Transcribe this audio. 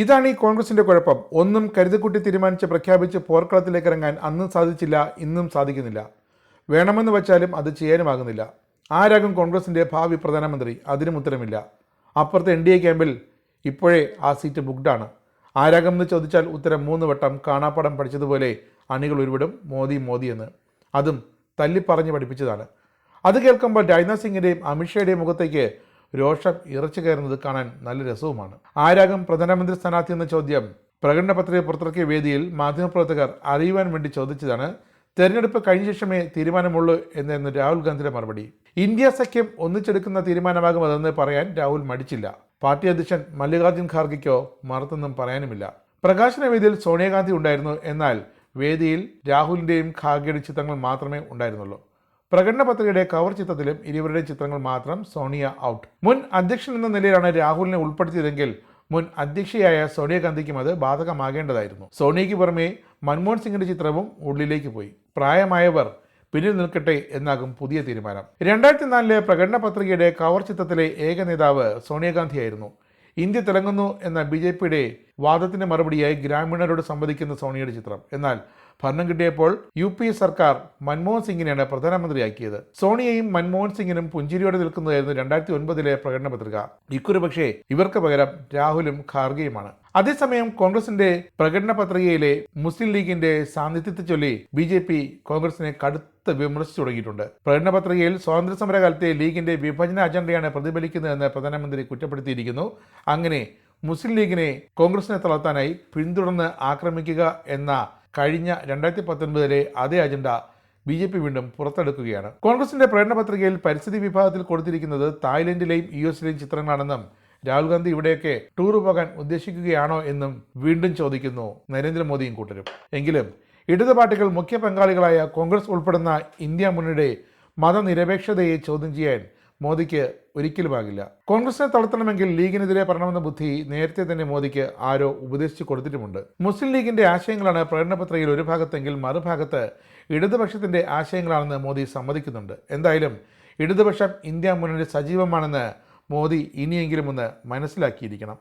ഇതാണ് ഈ കോൺഗ്രസിന്റെ കുഴപ്പം. ഒന്നും കരുതക്കുട്ടി തീരുമാനിച്ച് പ്രഖ്യാപിച്ച് പോർക്കളത്തിലേക്ക് ഇറങ്ങാൻ അന്നും സാധിച്ചില്ല ഇന്നും സാധിക്കുന്നില്ല. വേണമെന്ന് വെച്ചാലും അത് ചെയ്യാനുമാകുന്നില്ല. ആരാകും കോൺഗ്രസിന്റെ ഭാവി പ്രധാനമന്ത്രി? അതിനും ഉത്തരമില്ല. അപ്പുറത്തെ എൻ ഡി എ ക്യാമ്പിൽ ഇപ്പോഴേ ആ സീറ്റ് ബുക്ക്ഡാണ്. ആരാകുമെന്ന് ചോദിച്ചാൽ ഉത്തരം മൂന്ന് വട്ടം കാണാപ്പടം പഠിച്ചതുപോലെ അണികൾ ഒരുവിടും മോദി മോദി എന്ന്. അതും തല്ലിപ്പറഞ്ഞ് പഠിപ്പിച്ചതാണ്. അത് കേൾക്കുമ്പോൾ രാജ്നാഥ് സിംഗിന്റെയും അമിത്ഷായുടെയും മുഖത്തേക്ക് രോഷം ഇറച്ചു കയറുന്നത് കാണാൻ നല്ല രസവുമാണ്. ആരാകും പ്രധാനമന്ത്രി സ്ഥാനാർത്ഥി എന്ന ചോദ്യം പ്രകടന പത്രിക പുറത്തിറക്കിയ വേദിയിൽ മാധ്യമപ്രവർത്തകർ അറിയുവാൻ വേണ്ടി ചോദിച്ചതാണ് തെരഞ്ഞെടുപ്പ് കഴിഞ്ഞ ശേഷമേ തീരുമാനമുള്ളൂ എന്നായിരുന്നു രാഹുൽ ഗാന്ധിയുടെ മറുപടി. ഇന്ത്യ സഖ്യം ഒന്നിച്ചെടുക്കുന്ന തീരുമാനമാകും അതെന്ന് പറയാൻ രാഹുൽ മടിച്ചില്ല. പാർട്ടി അധ്യക്ഷൻ മല്ലികാർജുൻ ഖാർഗെക്കോ മറുത്തൊന്നും പറയാനുമില്ല. പ്രകാശന വേദിയിൽ സോണിയാഗാന്ധി ഉണ്ടായിരുന്നു എന്നാൽ വേദിയിൽ രാഹുലിന്റെയും ഖാർഗെയുടെ ചിത്രങ്ങൾ മാത്രമേ ഉണ്ടായിരുന്നുള്ളൂ. പ്രകടന പത്രികയുടെ കവർ ചിത്രത്തിലും ഇരുവരുടെയും ചിത്രങ്ങൾ മാത്രം സോണിയ ഔട്ട് മുൻ അധ്യക്ഷൻ എന്ന നിലയിലാണ് രാഹുലിനെ ഉൾപ്പെടുത്തിയതെങ്കിൽ മുൻ അധ്യക്ഷയായ സോണിയാഗാന്ധിക്കും അത് ബാധകമാകേണ്ടതായിരുന്നു. സോണിയയ്ക്ക് പുറമെ മൻമോഹൻ സിംഗിന്റെ ചിത്രവും ഉള്ളിലേക്ക് പോയി. പ്രായമായവർ പിന്നിൽ നിൽക്കട്ടെ എന്നാകും പുതിയ തീരുമാനം. രണ്ടായിരത്തി നാലിലെ പ്രകടന പത്രികയുടെ കവർ ചിത്രത്തിലെ ഏക നേതാവ് സോണിയാഗാന്ധിയായിരുന്നു ഇന്ത്യ തിളങ്ങുന്നു എന്ന ബി ജെ പിയുടെ വാദത്തിന് മറുപടിയായി ഗ്രാമീണരോട് സംവദിക്കുന്ന സോണിയയുടെ ചിത്രം. എന്നാൽ ഭരണം കിട്ടിയപ്പോൾ യു പി സർക്കാർ മൻമോഹൻ സിംഗിനെയാണ് പ്രധാനമന്ത്രിയാക്കിയത്. സോണിയയും മൻമോഹൻ സിംഗിനും പുഞ്ചിരിയോടെ നിൽക്കുന്നതായിരുന്നു രണ്ടായിരത്തി ഒൻപതിലെ പ്രകടന പത്രിക. ഇക്കുറി പക്ഷേ ഇവർക്ക് പകരം രാഹുലും ഖാർഗെയുമാണ്. അതേസമയം കോൺഗ്രസിന്റെ പ്രകടന പത്രികയിലെ മുസ്ലിം ലീഗിന്റെ സാന്നിധ്യത്തെ ചൊല്ലി ബി ജെ പി കോൺഗ്രസിനെ കടുത്ത വിമർശിച്ചു തുടങ്ങിയിട്ടുണ്ട്. പ്രകടന പത്രികയിൽ സ്വാതന്ത്ര്യ സമരകാലത്തെ ലീഗിന്റെ വിഭജന അജണ്ടയാണ് പ്രതിഫലിക്കുന്നതെന്ന് പ്രധാനമന്ത്രി കുറ്റപ്പെടുത്തിയിരിക്കുന്നു. അങ്ങനെ മുസ്ലിം ലീഗിനെ കോൺഗ്രസിനെ തളർത്താനായി പിന്തുടർന്ന് ആക്രമിക്കുക എന്ന കഴിഞ്ഞ രണ്ടായിരത്തി പത്തൊൻപതിലെ അതേ അജണ്ട ബി ജെ പി വീണ്ടും പുറത്തെടുക്കുകയാണ്. കോൺഗ്രസിന്റെ പ്രകടന പത്രികയിൽ പരിസ്ഥിതി വിഭാഗത്തിൽ കൊടുത്തിരിക്കുന്നത് തായ്ലൻഡിലെയും യു എസിലെയും ചിത്രങ്ങളാണെന്നും രാഹുൽ ഗാന്ധി ഇവിടെയൊക്കെ ടൂർ പോകാൻ ഉദ്ദേശിക്കുകയാണോ എന്നും വീണ്ടും ചോദിക്കുന്നു നരേന്ദ്രമോദിയും കൂട്ടരും. എങ്കിലും ഇടതുപാർട്ടികൾ മുഖ്യ പങ്കാളികളായ കോൺഗ്രസ് ഉൾപ്പെടുന്ന ഇന്ത്യ മുന്നണിയുടെ മതനിരപേക്ഷതയെ ചോദ്യം ചെയ്യാൻ മോദിക്ക് ഒരിക്കലുമാകില്ല. കോൺഗ്രസിനെ തളർത്തണമെങ്കിൽ ലീഗിനെതിരെ പറയണമെന്ന ബുദ്ധി നേരത്തെ തന്നെ മോദിക്ക് ആരോ ഉപദേശിച്ചു കൊടുത്തിട്ടുമുണ്ട്. മുസ്ലിം ലീഗിന്റെ ആശയങ്ങളാണ് പ്രകടന പത്രികയിൽ ഒരു ഭാഗത്തെങ്കിൽ മറുഭാഗത്ത് ഇടതുപക്ഷത്തിന്റെ ആശയങ്ങളാണെന്ന് മോദി സമ്മതിക്കുന്നുണ്ട്. എന്തായാലും ഇടതുപക്ഷം ഇന്ത്യ മുന്നണി സജീവമാണെന്ന് മോദി ഇനിയെങ്കിലും ഒന്ന് മനസ്സിലാക്കിയിരിക്കണം.